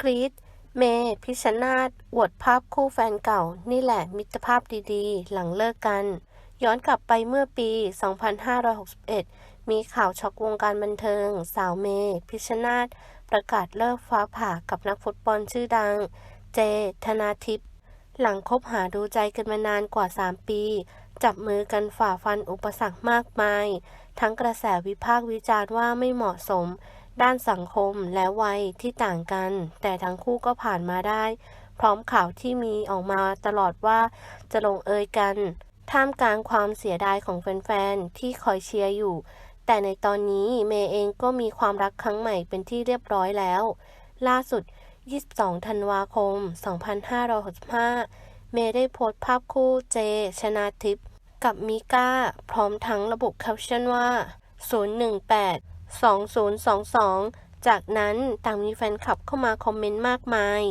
กรีดเมย์พิชนาธอวดภาพคู่แฟนเก่า นี่แหละมิตรภาพดีๆ หลังเลิกกัน ย้อนกลับไปเมื่อปี 2561 มีข่าวช็อกวงการบันเทิง สาวเมย์พิชนาธประกาศเลิกฟ้าผ่ากับนักฟุตบอลชื่อดัง เจ ธนาทิพย์หลังคบหาดูใจกันมานานกว่า 3 ปี จับมือกันฝ่าฟันอุปสรรคมากมาย ทั้งกระแสวิพากษ์วิจารณ์ว่าไม่เหมาะสม ด้านสังคมและวัยที่ต่างกัน แต่ทั้งคู่ก็ผ่านมาได้ พร้อมข่าวที่มีออกมาตลอดว่าจะลงเอยกัน ท่ามกลางความเสียดายของแฟนๆ ที่คอยเชียร์อยู่ แต่ในตอนนี้เมย์เองก็มีความรักครั้งใหม่เป็นที่เรียบร้อยแล้ว ล่าสุด 22 ธันวาคม 2565 เมย์ได้โพสต์ภาพคู่เจ ชนาทิพย์กับมิก้า พร้อมทั้งระบุแคปชั่นว่า 018 2022 จากนั้นต่างมีแฟนคลับเข้ามาคอมเมนต์มากมาย